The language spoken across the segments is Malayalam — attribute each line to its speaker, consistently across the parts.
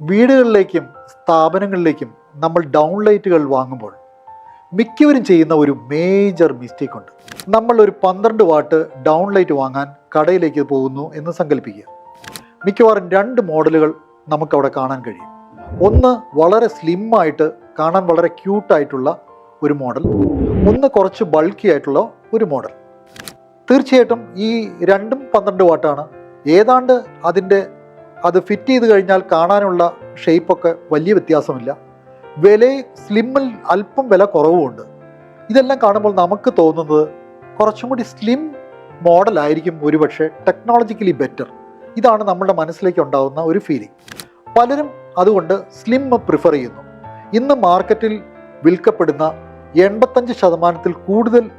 Speaker 1: വീടുകളിലേക്കും സ്ഥാപനങ്ങളിലേക്കും നമ്മൾ ഡൗൺലൈറ്റുകൾ വാങ്ങുമ്പോൾ മിക്കവരും ചെയ്യുന്ന ഒരു മേജർ മിസ്റ്റേക്ക് ഉണ്ട്. നമ്മൾ ഒരു പന്ത്രണ്ട് വാട്ട് ഡൗൺലൈറ്റ് വാങ്ങാൻ കടയിലേക്ക് പോകുന്നു എന്ന് സങ്കല്പിക്കുക. മിക്കവാറും രണ്ട് മോഡലുകൾ നമുക്കവിടെ കാണാൻ കഴിയും. ഒന്ന് വളരെ സ്ലിമ്മായിട്ട് കാണാൻ വളരെ ക്യൂട്ടായിട്ടുള്ള ഒരു മോഡൽ ഒന്ന് കുറച്ച് ബൾക്കി ആയിട്ടുള്ള ഒരു മോഡൽ തീർച്ചയായിട്ടും ഈ രണ്ടും പന്ത്രണ്ട് വാട്ടാണ് ഏതാണ്ട് അതിന്റെ അത് ഫിറ്റ് ചെയ്ത് കഴിഞ്ഞാൽ കാണാനുള്ള ഷേപ്പൊക്കെ വലിയ വ്യത്യാസമില്ല. വില സ്ലിമ്മിൽ അല്പം വില കുറവുമുണ്ട്. ഇതെല്ലാം കാണുമ്പോൾ നമുക്ക് തോന്നുന്നത് കുറച്ചും കൂടി സ്ലിം മോഡലായിരിക്കും ഒരുപക്ഷെ ടെക്നോളജിക്കലി ബെറ്റർ ഇതാണ് നമ്മുടെ മനസ്സിലേക്ക് ഉണ്ടാകുന്ന ഒരു ഫീലിംഗ് പലരും അതുകൊണ്ട് സ്ലിം പ്രിഫർ ചെയ്യുന്നു. ഇന്ന് മാർക്കറ്റിൽ വിൽക്കപ്പെടുന്ന എൺപത്തഞ്ച് ശതമാനത്തിൽ കൂടുതൽ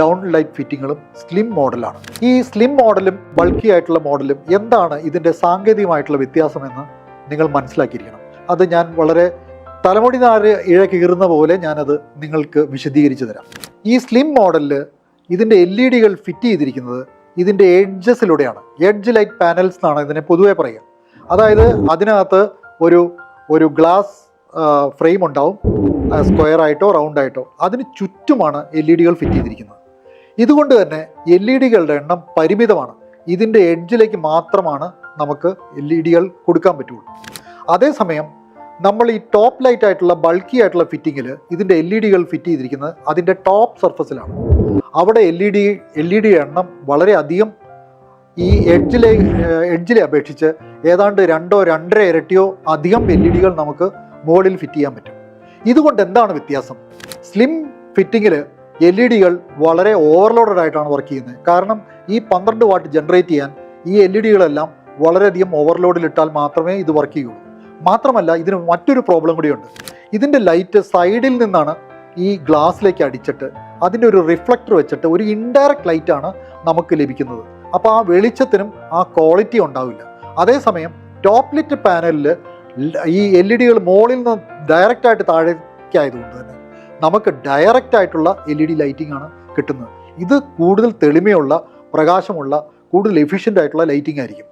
Speaker 1: ഡൗൺ ലൈറ്റ് ഫിറ്റിങ്ങുകളും സ്ലിം മോഡലാണ്. ഈ സ്ലിം മോഡലും ബൾക്കി ആയിട്ടുള്ള മോഡലും എന്താണ് ഇതിന്റെ സാങ്കേതികമായിട്ടുള്ള വ്യത്യാസമെന്ന് നിങ്ങൾ മനസ്സിലാക്കിയിരിക്കണം. അത് ഞാൻ വളരെ തലമുടി നാര് ഇഴ കീറുന്ന പോലെ ഞാനത് നിങ്ങൾക്ക് വിശദീകരിച്ചു തരാം. ഈ സ്ലിം മോഡലിൽ ഇതിന്റെ എൽ ഇ ഡികൾ ഫിറ്റ് ചെയ്തിരിക്കുന്നത് ഇതിന്റെ എഡ്ജസിലൂടെയാണ്. എഡ്ജ് ലൈറ്റ് പാനൽസ് എന്നാണ് ഇതിനെ പൊതുവെ പറയുക. അതായത് അതിനകത്ത് ഒരു ഒരു ഗ്ലാസ് ഫ്രെയിം ഉണ്ടാവും. സ്ക്വയർ ആയിട്ടോ റൗണ്ട് ആയിട്ടോ അതിന് ചുറ്റുമാണ് എൽ ഇ ഡികൾ ഫിറ്റ് ചെയ്തിരിക്കുന്നത്. ഇതുകൊണ്ട് തന്നെ എൽ ഇ ഡികളുടെ എണ്ണം പരിമിതമാണ്. ഇതിന്റെ എഡ്ജിലേക്ക് മാത്രമാണ് നമുക്ക് എൽ ഇ ഡികൾ കൊടുക്കാൻ പറ്റുള്ളൂ. അതേസമയം നമ്മൾ ഈ ടോപ്പ് ലൈറ്റ് ആയിട്ടുള്ള ബൾക്കി ആയിട്ടുള്ള ഫിറ്റിങ്ങിൽ ഇതിന്റെ എൽ ഇ ഡികൾ ഫിറ്റ് ചെയ്തിരിക്കുന്നത് അതിന്റെ ടോപ്പ് സർഫസിലാണ് അവിടെ L E D L E D എണ്ണം വളരെ അധികം ഈ എഡ്ജിലെ എഡ്ജിലെ അപേക്ഷിച്ച് ഏതാണ്ട് രണ്ടോ രണ്ടര ഇരട്ടിയോ അധികം എൽ ഇ ഡികൾ നമുക്ക് മുകളിൽ ഫിറ്റ് ചെയ്യാൻ പറ്റും. ഇതുകൊണ്ട് എന്താണ് വ്യത്യാസം? സ്ലിം ഫിറ്റിങ്ങിൽ എൽ ഇ ഡികൾ വളരെ ഓവർലോഡഡ് ആയിട്ടാണ് വർക്ക് ചെയ്യുന്നത്. കാരണം ഈ പന്ത്രണ്ട് വാട്ട് ജനറേറ്റ് ചെയ്യാൻ ഈ എൽ ഇ ഡികളെല്ലാം വളരെയധികം ഓവർലോഡിൽ ഇട്ടാൽ മാത്രമേ ഇത് വർക്ക് ചെയ്യുള്ളൂ. മാത്രമല്ല ഇതിന് മറ്റൊരു പ്രോബ്ലം കൂടിയുണ്ട് ഇതിന്റെ ലൈറ്റ് സൈഡിൽ നിന്നാണ് ഈ ഗ്ലാസ്സിലേക്ക് അടിച്ചിട്ട് അതിന്റെ ഒരു റിഫ്ലക്ടർ വെച്ചിട്ട് ഒരു ഇൻഡയറക്റ്റ് ലൈറ്റാണ് നമുക്ക് ലഭിക്കുന്നത്. അപ്പോൾ ആ വെളിച്ചത്തിനും ആ ക്വാളിറ്റി ഉണ്ടാവില്ല. അതേസമയം ടോപ്പ് ലിറ്റ് പാനലിൽ ഈ എൽ ഇ ഡികൾ മുകളിൽ നിന്ന് ഡയറക്റ്റായിട്ട് ആയിട്ട് താഴേക്ക് തന്നെ നമുക്ക് ഡയറക്റ്റ് ആയിട്ടുള്ള എൽ ഇ ഡി ലൈറ്റിംഗ് ആണ് കിട്ടുന്നത്. ഇത് കൂടുതൽ തെളിമയുള്ള പ്രകാശമുള്ള കൂടുതൽ എഫിഷ്യന്റ് ആയിട്ടുള്ള ലൈറ്റിംഗ് ആയിരിക്കും.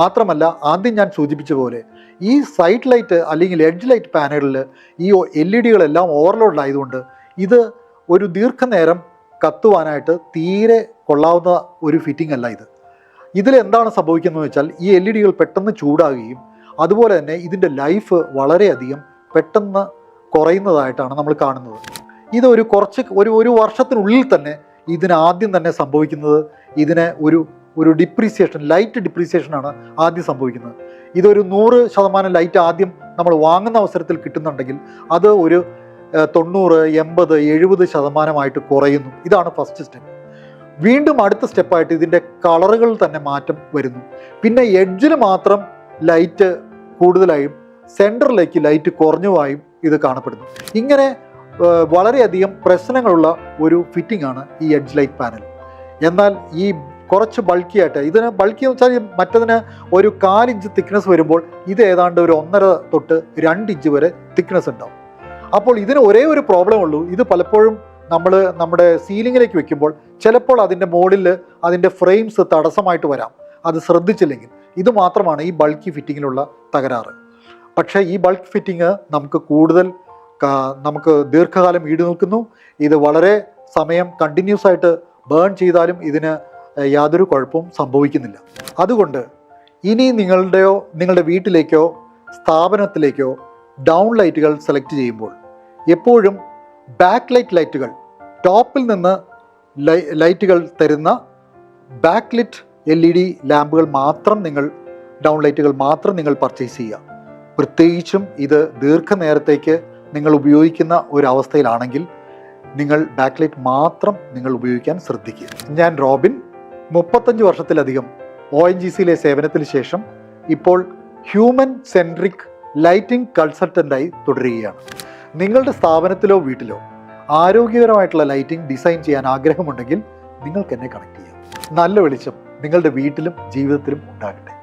Speaker 1: മാത്രമല്ല ആദ്യം ഞാൻ സൂചിപ്പിച്ച പോലെ ഈ സൈഡ് ലൈറ്റ് അല്ലെങ്കിൽ എഡ്ജ് ലൈറ്റ് പാനലിൽ ഈ എൽ ഇ ഡികളെല്ലാം ഓവർലോഡ് ആയതുകൊണ്ട് ഇത് ഒരു ദീർഘനേരം കത്തുവാനായിട്ട് തീരെ കൊള്ളാവുന്ന ഒരു ഫിറ്റിംഗ് അല്ല ഇത്. ഇതിൽ എന്താണ് സംഭവിക്കുന്നത് വെച്ചാൽ ഈ എൽ ഇ ഡികൾ പെട്ടെന്ന് ചൂടാകുകയും അതുപോലെ തന്നെ ഇതിന്റെ ലൈഫ് വളരെയധികം പെട്ടെന്ന് കുറയുന്നതായിട്ടാണ് നമ്മൾ കാണുന്നത്. ഇതൊരു കുറച്ച് ഒരു ഒരു വർഷത്തിനുള്ളിൽ തന്നെ ഇതിന് ആദ്യം തന്നെ സംഭവിക്കുന്നത് ഇതിനെ ഒരു ഒരു ഡിപ്രീസിയേഷൻ ലൈറ്റ് ഡിപ്രീസിയേഷനാണ് ആദ്യം സംഭവിക്കുന്നത്. ഇതൊരു നൂറ് ശതമാനം ലൈറ്റ് ആദ്യം നമ്മൾ വാങ്ങുന്ന അവസരത്തിൽ കിട്ടുന്നുണ്ടെങ്കിൽ അത് ഒരു തൊണ്ണൂറ് എൺപത് എഴുപത് ശതമാനമായിട്ട് കുറയുന്നു. ഇതാണ് ഫസ്റ്റ് സ്റ്റെപ്പ് വീണ്ടും അടുത്ത സ്റ്റെപ്പായിട്ട് ഇതിന്റെ കളറുകൾ തന്നെ മാറ്റം വരുന്നു. പിന്നെ എഡ്ജിന് മാത്രം ലൈറ്റ് കൂടുതലായും സെന്ററിലേക്ക് ലൈറ്റ് കുറഞ്ഞുമായും ഇത് കാണപ്പെടുന്നു. ഇങ്ങനെ വളരെയധികം പ്രശ്നങ്ങളുള്ള ഒരു ഫിറ്റിംഗ് ആണ് ഈ എഡ്ജ് ലൈറ്റ് പാനൽ. എന്നാൽ ഈ കുറച്ച് ബൾക്കി ആയിട്ട് ഇതിന് ബൾക്കി എന്ന് വെച്ചാൽ മറ്റതിന് ഒരു കാലിഞ്ച് തിക്നെസ് വരുമ്പോൾ ഇത് ഏതാണ്ട് ഒരു ഒന്നര തൊട്ട് രണ്ട് ഇഞ്ച് വരെ തിക്നെസ് ഉണ്ടാവും. അപ്പോൾ ഇതിന് ഒരേ ഒരു പ്രോബ്ലം ഉള്ളൂ. ഇത് പലപ്പോഴും നമ്മൾ നമ്മുടെ സീലിങ്ങിലേക്ക് വെക്കുമ്പോൾ ചിലപ്പോൾ അതിന്റെ മുകളിൽ അതിന്റെ ഫ്രെയിംസ് തടസ്സമായിട്ട് വരാം. അത് ശ്രദ്ധിച്ചില്ലെങ്കിൽ ഇത് മാത്രമാണ് ഈ ബൾക്കി ഫിറ്റിങ്ങിലുള്ള തകരാറ്. പക്ഷേ ഈ ബൾക്ക് ഫിറ്റിങ് നമുക്ക് കൂടുതൽ നമുക്ക് ദീർഘകാലം ഈട് നിൽക്കുന്നു. ഇത് വളരെ സമയം കണ്ടിന്യൂസ് ആയിട്ട് ബേൺ ചെയ്താലും ഇതിന് യാതൊരു കുഴപ്പവും സംഭവിക്കുന്നില്ല. അതുകൊണ്ട് ഇനി നിങ്ങളുടെയോ നിങ്ങളുടെ വീട്ടിലേക്കോ സ്ഥാപനത്തിലേക്കോ ഡൗൺ ലൈറ്റുകൾ സെലക്ട് ചെയ്യുമ്പോൾ എപ്പോഴും ബാക്ക് ലൈറ്റ് ലൈറ്റുകൾ ടോപ്പിൽ നിന്ന് ലൈറ്റുകൾ തരുന്ന back lit L E D ലാമ്പുകൾ മാത്രം നിങ്ങൾ ഡൗൺ ലൈറ്റുകൾ മാത്രം നിങ്ങൾ പർച്ചേസ് ചെയ്യുക. പ്രത്യേകിച്ചും ഇത് ദീർഘനേരത്തേക്ക് നിങ്ങൾ ഉപയോഗിക്കുന്ന ഒരവസ്ഥയിലാണെങ്കിൽ നിങ്ങൾ ബാക്ക് ലൈറ്റ് മാത്രം നിങ്ങൾ ഉപയോഗിക്കാൻ ശ്രദ്ധിക്കുക. ഞാൻ റോബിൻ മുപ്പത്തഞ്ച് വർഷത്തിലധികം ഒ എൻ ജി സിയിലെ സേവനത്തിന് ശേഷം ഇപ്പോൾ ഹ്യൂമൻ സെൻട്രിക് ലൈറ്റിംഗ് കൺസൾട്ടന്റായി തുടരുകയാണ്. നിങ്ങളുടെ സ്ഥാപനത്തിലോ വീട്ടിലോ ആരോഗ്യകരമായിട്ടുള്ള ലൈറ്റിംഗ് ഡിസൈൻ ചെയ്യാൻ ആഗ്രഹമുണ്ടെങ്കിൽ നിങ്ങൾക്ക് എന്നെ കണക്ട് ചെയ്യാം. നല്ല വെളിച്ചം. നിങ്ങളുടെ വീട്ടിലും ജീവിതത്തിലും ഉണ്ടാകട്ടെ.